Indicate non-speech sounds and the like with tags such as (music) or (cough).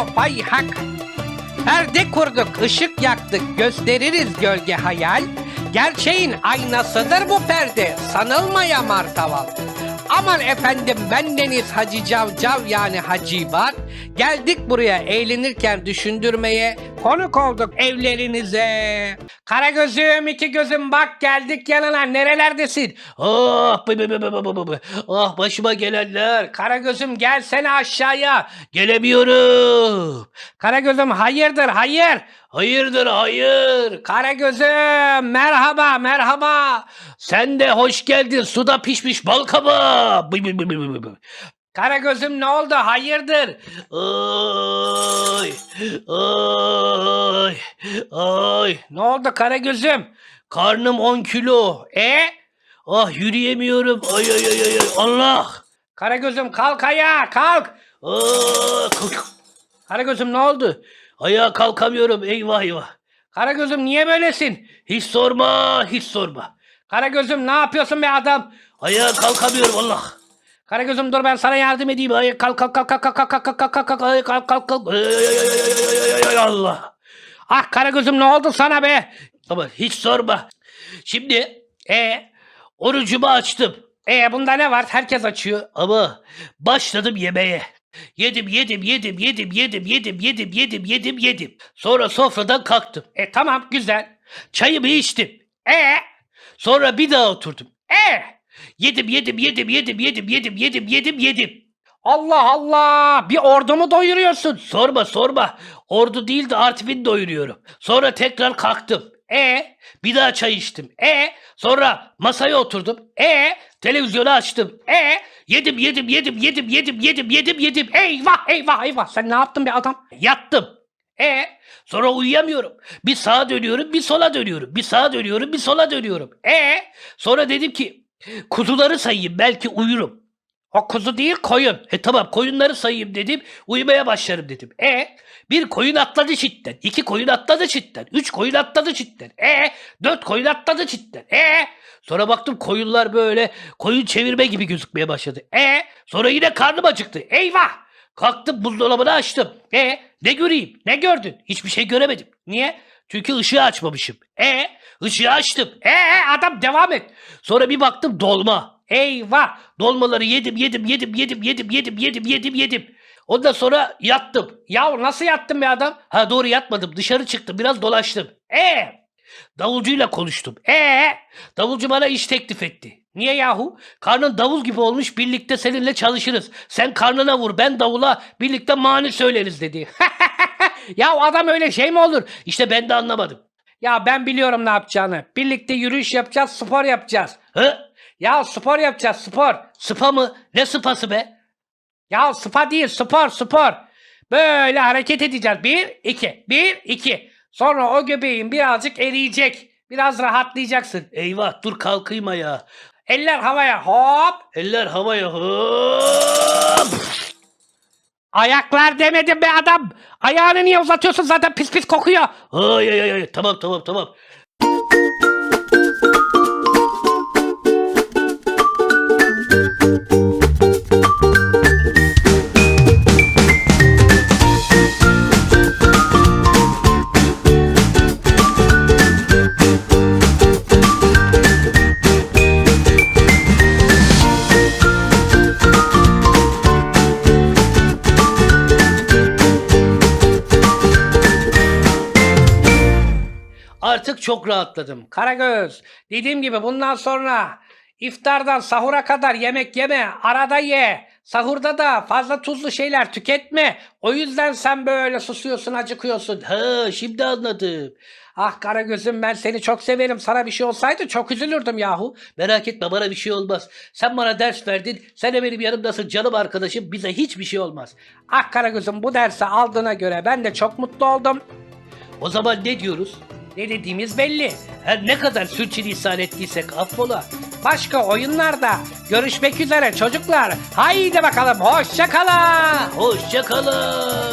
of ay hak. Perde kurduk, ışık yaktık, gösteririz gölge hayal. Gerçeğin aynasıdır bu perde, sanılmaya martaval. Aman efendim bendeniz Hacı Cavcav yani Hacivat. Geldik buraya eğlenirken düşündürmeye, konuk olduk evlerinize. Kara gözüm, iki gözüm bak geldik yanına nerelerdesin? Oh, bı bı bı bı bı bı bı. oh başıma gelenler. Kara gözüm gelsene aşağıya. Gelemiyorum. Kara gözüm hayırdır hayır. Hayırdır hayır. Kara gözüm merhaba merhaba. Sen de hoş geldin suda pişmiş bal kabağı. Bıy bıy bıy bıy bıy. Kara gözüm ne oldu hayırdır? Ay ay ay. Ne oldu kara gözüm? Karnım 10 kilo. E? Ah yürüyemiyorum. Ay ay ay ay. Allah. Kara gözüm kalk ayağa kalk. Kalk. Kara gözüm ne oldu? Ayağa kalkamıyorum eyvah eyvah. Kara gözüm niye böylesin? Hiç sorma hiç sorma. Kara gözüm ne yapıyorsun be adam? Ayağa kalkamıyorum Allah. Kara gözüm dur ben sana yardım edeyim. Ay, kalk kalk kalk kalk kalk kalk kalk kalk kalk kalk kalk kalk kalk. Allah. Ah kara gözüm ne oldu sana be? Ama hiç sorma. Şimdi e orucumu açtım. E bunda ne var? Herkes açıyor. Ama başladım yemeğe. Yedim yedim yedim yedim yedim yedim yedim yedim yedim yedim. Sonra sofradan kalktım. E tamam güzel. Çayımı içtim. E sonra bir daha oturdum. E yedim yedim yedim yedim yedim yedim yedim yedim yedim. Allah Allah bir ordumu doyuruyorsun. Sorma sorma. Ordu değil de Artvin doyuruyorum. Sonra tekrar kalktım. E bir daha çay içtim. E sonra masaya oturdum. E televizyonu açtım. E yedim yedim yedim yedim yedim yedim yedim yedim. Eyvah eyvah eyvah. Sen ne yaptın be adam? Yattım. E sonra uyuyamıyorum. Bir sağa dönüyorum, bir sola dönüyorum. Bir sağa dönüyorum, bir sola dönüyorum. E sonra dedim ki kuzuları sayayım belki uyurum. O kuzu değil koyun. E tamam koyunları sayayım dedim. Uyumaya başlarım dedim. E bir koyun atladı çitten. iki koyun atladı çitten. Üç koyun atladı çitten. E dört koyun atladı çitten. E sonra baktım koyunlar böyle koyun çevirme gibi gözükmeye başladı. E sonra yine karnım acıktı. Eyvah! Kalktım buzdolabını açtım. E ne göreyim? Ne gördün? Hiçbir şey göremedim. Niye? Çünkü ışığı açmamışım. E ışığı açtım. E adam devam et. Sonra bir baktım dolma. Eyvah! Dolmaları yedim, yedim, yedim, yedim, yedim, yedim, yedim, yedim, yedim. Ondan sonra yattım. Ya nasıl yattım be adam? Ha doğru yatmadım. Dışarı çıktım. Biraz dolaştım. E Davulcuyla konuştum. E Davulcu bana iş teklif etti. Niye yahu? Karnın davul gibi olmuş birlikte seninle çalışırız. Sen karnına vur ben davula birlikte mani söyleriz dedi. (laughs) ya adam öyle şey mi olur? İşte ben de anlamadım. Ya ben biliyorum ne yapacağını. Birlikte yürüyüş yapacağız, spor yapacağız. Hı? Ya spor yapacağız, spor. Spa mı? Ne spası be? Ya spa değil, spor, spor. Böyle hareket edeceğiz. Bir, iki, bir, iki. Sonra o göbeğin birazcık eriyecek. Biraz rahatlayacaksın. Eyvah dur kalkayım ayağa. Eller havaya hop. Eller havaya hop. Ayaklar demedim be adam. Ayağını niye uzatıyorsun zaten pis pis kokuyor. Ay ay ay tamam tamam tamam. Çok rahatladım. Karagöz, dediğim gibi bundan sonra iftardan sahura kadar yemek yeme, arada ye. Sahurda da fazla tuzlu şeyler tüketme. O yüzden sen böyle susuyorsun, acıkıyorsun. Ha, şimdi anladım. Ah Karagöz'üm ben seni çok severim. Sana bir şey olsaydı çok üzülürdüm yahu. Merak etme bana bir şey olmaz. Sen bana ders verdin. Sen de benim yanımdasın canım arkadaşım. Bize hiçbir şey olmaz. Ah Karagöz'üm bu dersi aldığına göre ben de çok mutlu oldum. O zaman ne diyoruz? Ne dediğimiz belli. Her ne kadar sürçülisan ettiysek affola. Başka oyunlarda görüşmek üzere çocuklar. Haydi bakalım hoşça kalın. Hoşça kalın.